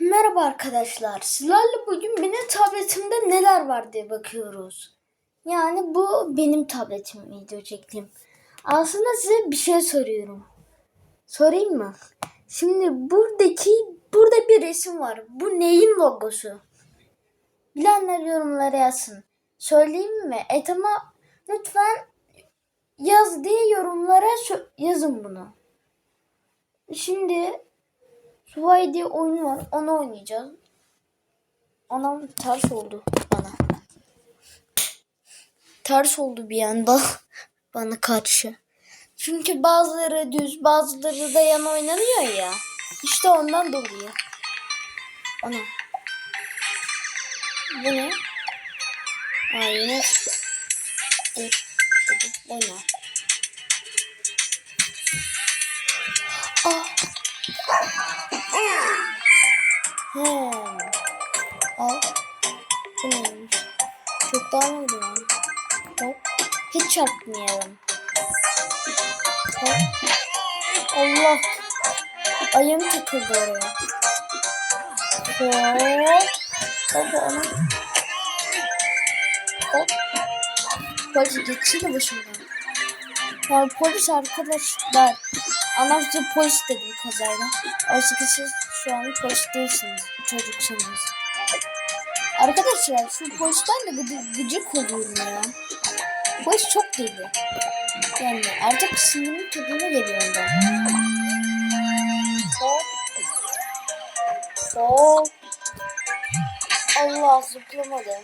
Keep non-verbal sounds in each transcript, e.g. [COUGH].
Merhaba arkadaşlar. Sizlerle bugün benim tabletimde neler var diye bakıyoruz. Yani bu benim tabletim video çektiğim. Aslında size bir şey soruyorum. Sorayım mı? Şimdi buradaki burada bir resim var. Bu neyin logosu? Bilenler yorumlara yazsın. Söyleyeyim mi? Et ama lütfen yaz diye yorumlara yazın bunu. Şimdi Subway diye oyun var. Onu oynayacağız. Anam ters oldu bana. Ters oldu bir anda [LAUGHS] bana karşı. Çünkü bazıları düz, bazıları da yan oynanıyor ya. İşte ondan dolayı. Ana. Bu ne? Aa yine. Dur. Dur. Bu? Hmm. Al. Bu neymiş? Çok daha mı lan? Hop. Hiç çarpmayalım. Hop. Allah. Ayağım takıldı oraya. Hop. Hop ona. Hop. Polis geçsene başımdan. Ya polis arkadaşlar. Anlaştığı polis dedim kazayla. Oysa ki siz şu an değilsiniz. Çocuksunuz. Arkadaşlar şu polisten de gıcık, gıcık oluyorum ya. Polis çok deli. Yani artık sinirim tepeme geliyor ondan. Hop. Hop. Allah zıplamadı.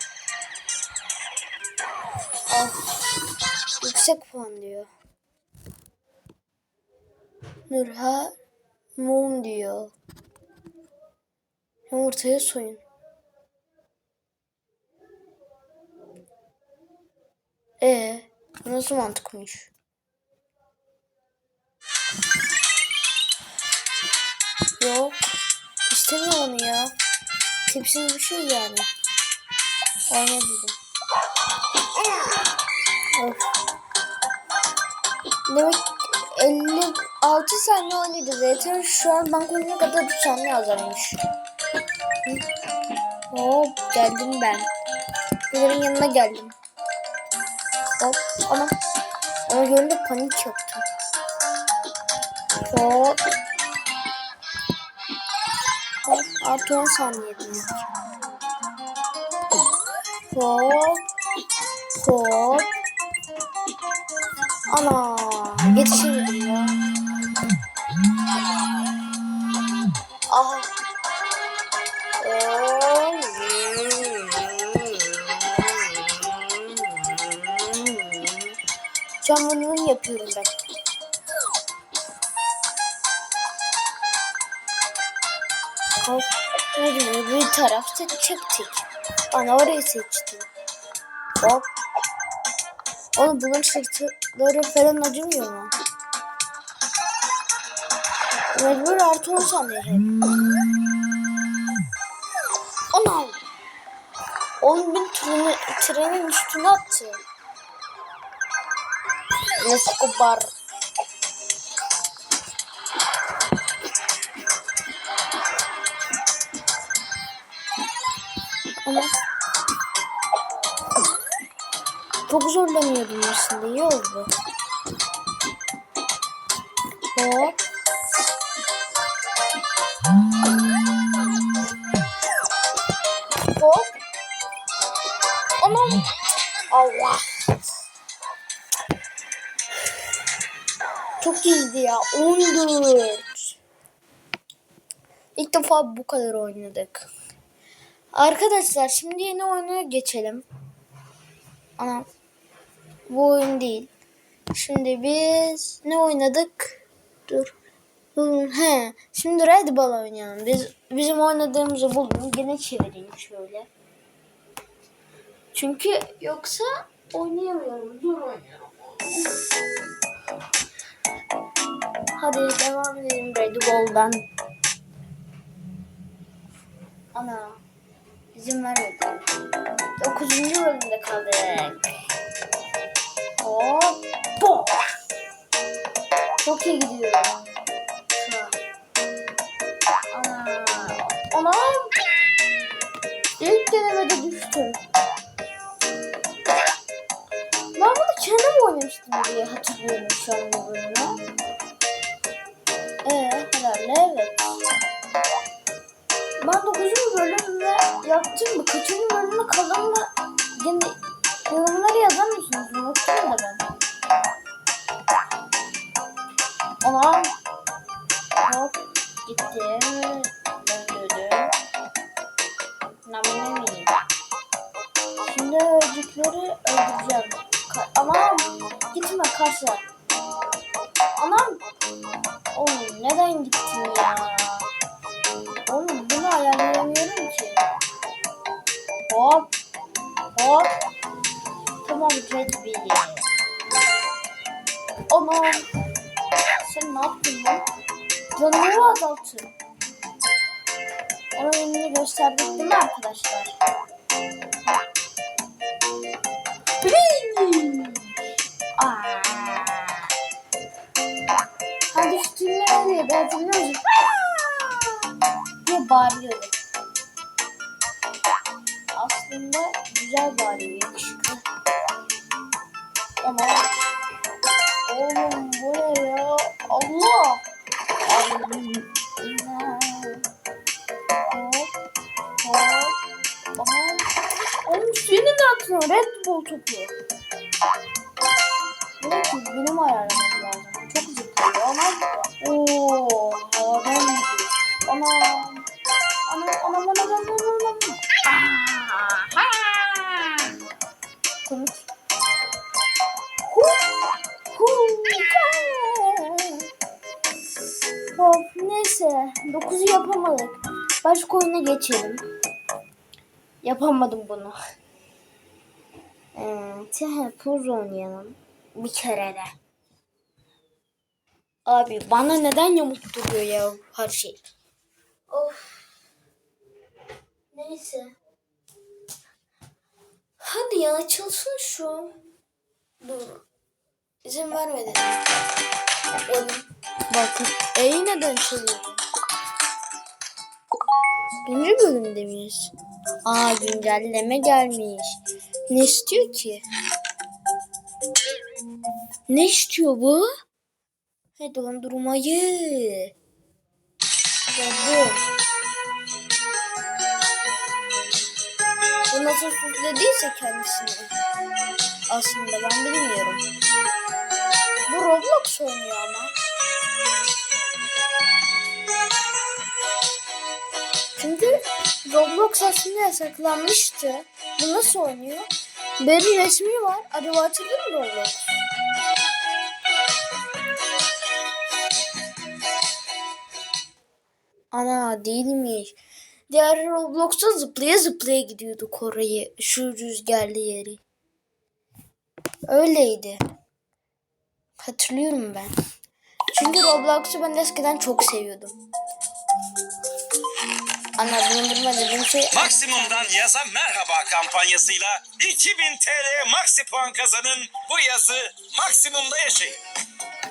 Of. Yüksek puan diyor. Nurha mum diyor. Yumurtayı soyun. E nasıl mantıkmış? Yok. İstemiyorum onu ya. Tipsiz bir şey yani. Oyna dedim. Of. Demek 56 saniye oynadı zaten. Şu an ben koyuna kadar 3 saniye azalmış. Hop geldim ben. Bunların yanına geldim. Hop ama ama görünce panik yaptım. Hop. Hop artı 10 saniye demek. Hop. Hop. Ana yetişemedim Camını yapıyorum ben. Hop. Ne diyor? Bir tarafta çektik. Ana orayı seçtim. Hop. Oğlum bunların sırtları falan acımıyor mu? Mecbur artı 10 saniye hep. Anam. Oğlum bir treni, trenin üstüne attı. Escobar. Ama çok zorlanıyordum aslında. İyi oldu. Hop. Hop. Çok iyiydi ya. 14. İlk defa bu kadar oynadık. Arkadaşlar şimdi yeni oyuna geçelim. Ana bu oyun değil. Şimdi biz ne oynadık? Dur. He, şimdi Red Ball oynayalım. Biz bizim oynadığımızı buldum. Yine çevireyim şöyle. Çünkü yoksa oynayamıyorum. Dur oynayalım. Hadi devam edelim Red Bull'dan. Ana. İzin vermedi. Dokuzuncu bölümde kaldık. Hoppa. Çok iyi gidiyorum. Ana. Anam. İlk denemede düştüm. Ben bunu kendim oynamıştım diye hatırlıyorum şu an bu bölümü. Eee herhalde evet. Ben 9. bölümde yaptım mı? Kaçıncı bölümde kalan mı? Yani yorumları yazar mısınız? Unuttum da ben. Anam. Hop gittim. Döndürdüm. Namına miyim? Şimdi öldükleri öldüreceğim. Ka ama gitme karşılar. Anam. Oğlum neden gittin ya? Oğlum bunu ayarlayamıyorum ki. Hop. Hop. Tamam Red Billy. Anam. Sen ne yaptın lan? Canını azaltın. Ona elini gösterdik değil mi arkadaşlar? Billy. Oluyor. Ben hatırlıyor musun? Diye bağırıyordu. Aslında güzel bağırıyor. Yakışıklı. Ama oğlum bu ne ya? Allah! Aha. Oğlum senin de atıyor. Red Bull topu. Bunu benim ayarlamam Başka oyuna geçelim. Yapamadım bunu. Ee, Tehepuz oynayalım. Bir kere de. Abi bana neden yamuk duruyor ya her şey? Of. Neyse. Hadi ya açılsın şu. Dur. İzin vermedi. Oğlum. Bakın. E'yi neden çalıyor? Birinci bölümde miyiz? Aa güncelleme gelmiş. Ne istiyor ki? Ne istiyor bu? He dondurmayı. Gördüm. Bu nasıl süslediyse kendisini. Aslında ben bilmiyorum. Bu Roblox oynuyor ama. Çünkü Roblox aslında yasaklanmıştı. Bu nasıl oynuyor? Benim resmi var. Acaba açılır mı Roblox? Ana değilmiş. Diğer Roblox'ta zıplaya zıplaya gidiyorduk orayı. Şu rüzgarlı yeri. Öyleydi. Hatırlıyorum ben. Çünkü Roblox'u ben eskiden çok seviyordum. Şey... Maksimum'dan yaza merhaba kampanyasıyla 2000 TL Maxi puan kazanın. Bu yazı Maksimum'da yaşayın.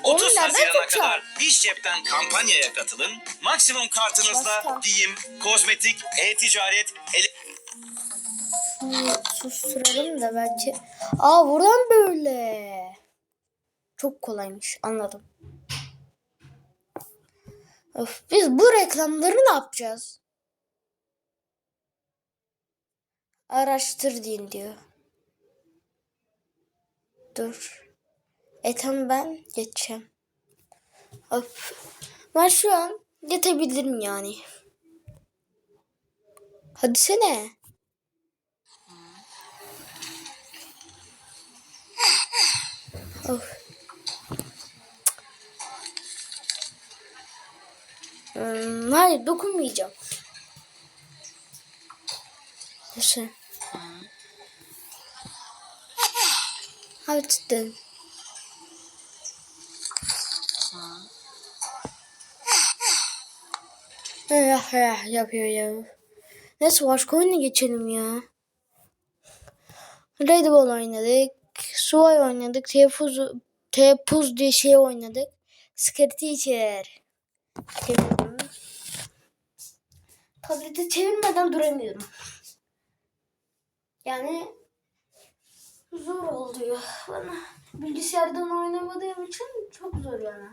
30 Oğlum nereden Haziran'a kadar iş cepten kampanyaya katılın. Maksimum kartınızla giyim, kozmetik, e-ticaret, ele- susturalım da belki. Aa buradan böyle. Çok kolaymış anladım. Öf, biz bu reklamları ne yapacağız? Araştır deyin diyor. Dur. E tamam ben geçeceğim. Öf. Ben şu an yetebilirim yani. Hadi sene. Of. Hmm, hayır dokunmayacağım. Nasıl? Hadi tuttum. Eh, eh, yapıyor ya. Neyse başka oyuna geçelim ya. Red Bull oynadık. Suay oynadık. Tepuz, Tepuz diye şey oynadık. Scary Teacher. Tableti çevirmeden duramıyorum. Yani zor oluyor bana. Bilgisayardan oynamadığım için çok zor yani.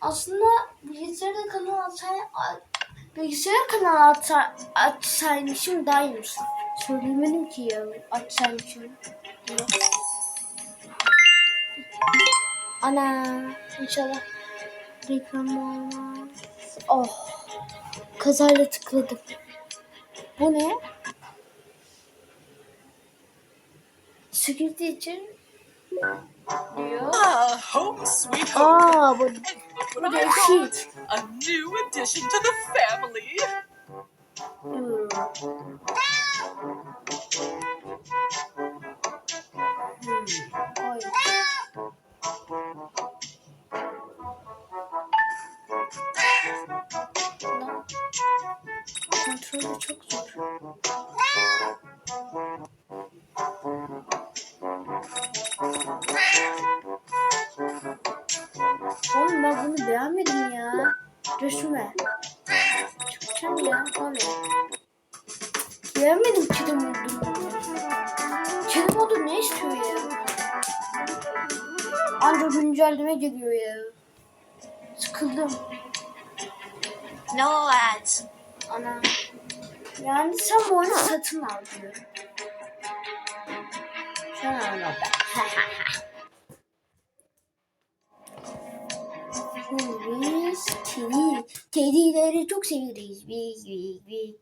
Aslında bilgisayarda kanal açar, Bilgisayar kanalı atsa, açsaymışım daha iyiymiş. Söylemedim ki ya açsaymışım. Ana inşallah reklam olmaz. Oh kazayla tıkladım. Bu ne? Security için diyor. Ah, home sweet home. Aa bu And bu what I got, a new addition to the family. Hmm. Kedi modu ne istiyor ya? Anca güncelleme geliyor ya. Sıkıldım. No ads. Ana. Yani sen bu oyunu satın al diyor. Sen al be. Şimdi biz kedi, kedileri çok severiz. Biz, biz, biz.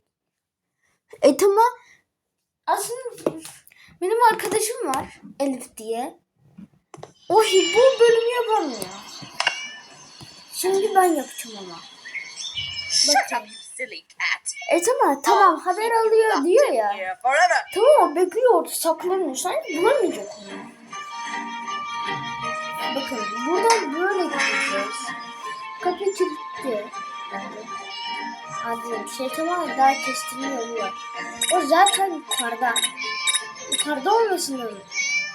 E tamam. Aslında benim arkadaşım var Elif diye. O bu bölümü yapamıyor. Şimdi ben yapacağım ama. Cat. E tamam tamam haber alıyor diyor ya. Tamam o bekliyor saklanıyor. Sanki bulamayacak onu. Bakın buradan böyle gideceğiz. Kapı kilitli. Hadi şey tamam daha kestirme yolu var. O zaten yukarıda. Yukarıda olmasın onun.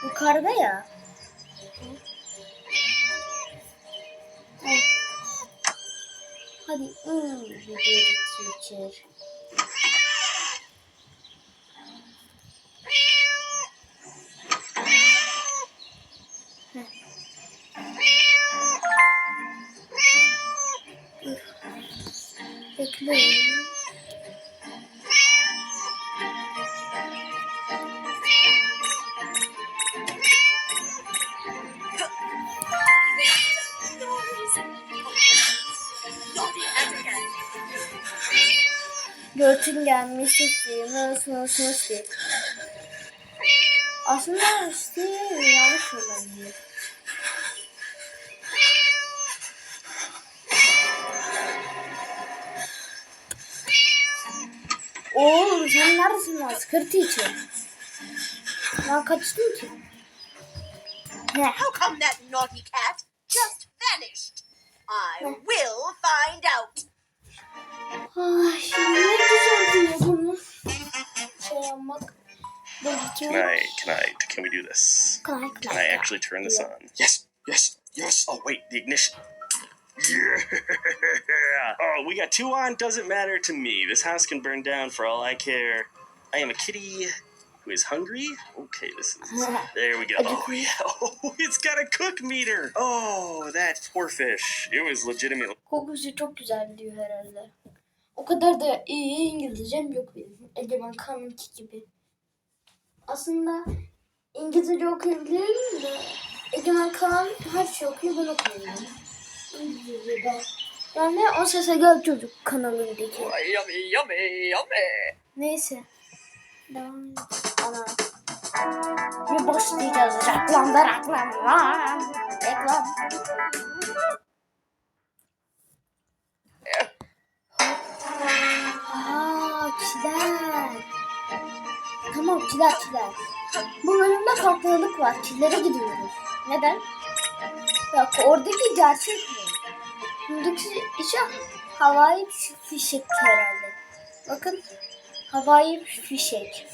Yukarıda ya. Hadi. Hmm, bir teacher. Bekleyin. Götün gelmiş isteği. Nasıl nasıl nasıl. Aslında isteği yanlış olabilir. Oğlum sen neredesin lan? Sıkıntı için. Ben kaçtım ki. Heh. How come that naughty cat just vanished? I will find out. Ay şimdi ne güzel diyor bunu. Şey yapmak. Can I can I can we do this? Can Can I actually turn this on? Yes, yes, yes. Oh wait, the ignition. Yeah. [LAUGHS] Oh, we got two on. Doesn't matter to me. This house can burn down for all I care. I am a kitty who is hungry. Okay, this is. There we go. Oh [LAUGHS] yeah. Oh, it's got a cook meter. Oh, that poor fish. It was legitimately. Kokusu çok güzel diyor herhalde. O kadar da iyi İngilizcem yok benim. Egemen Kan'ınki gibi. Aslında İngilizce okuyabilirim de Egemen Kan her şey okuyor ben okuyamıyorum. İngilizce ben. Yani o sese gel çocuk kanalındaki. Yummy, yummy, yummy. Neyse. Devam edelim. Ana. Bir başlayacağız. Reklamda reklam. Reklam. Reklam. Aa, kiler. Tamam kiler kiler. Bu bölümde farklılık var. Kilere gidiyoruz. Neden? Bak oradaki gerçek mi? Buradaki işe havai fişek herhalde. Bakın havai fişek.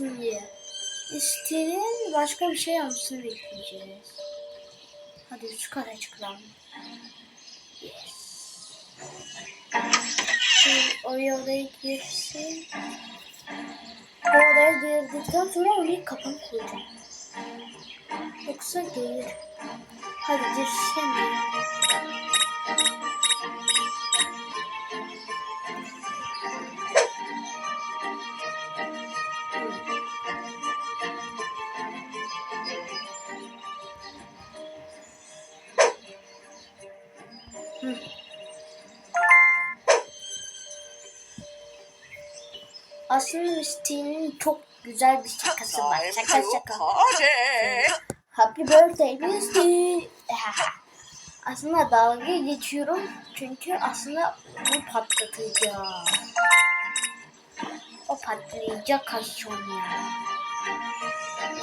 Şimdi isterin başka bir şey yapmasını bekleyeceğiz. Hadi üç kare çıkalım. Yes. Şimdi o odaya girsin. O odaya girdikten sonra orayı kapanı koyacağım. Yoksa gelir. Hadi girsene. Aslında Steve'in çok güzel bir şakası var. Şaka şaka. Happy birthday Misty. [LAUGHS] aslında dalga geçiyorum. Çünkü aslında bu patlatacak. O patlayacak kaşon ya.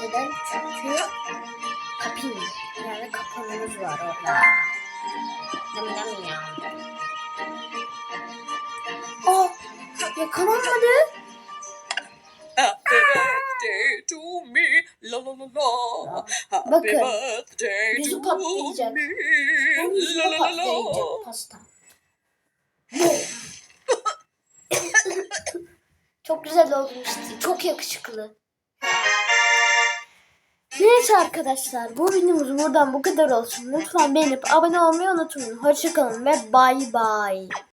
Neden? Çünkü kapın yani kapanımız var orada. Yam yam yam. Oh! Yakalanmadı. La la la la. Happy Bakın, birthday yüzü to patlayacak. me. Onun La la la patlayacak la. pasta. Çok güzel olmuş. Çok yakışıklı. Neyse arkadaşlar bu videomuz buradan bu kadar olsun. Lütfen beğenip abone olmayı unutmayın. Hoşçakalın ve bay bay.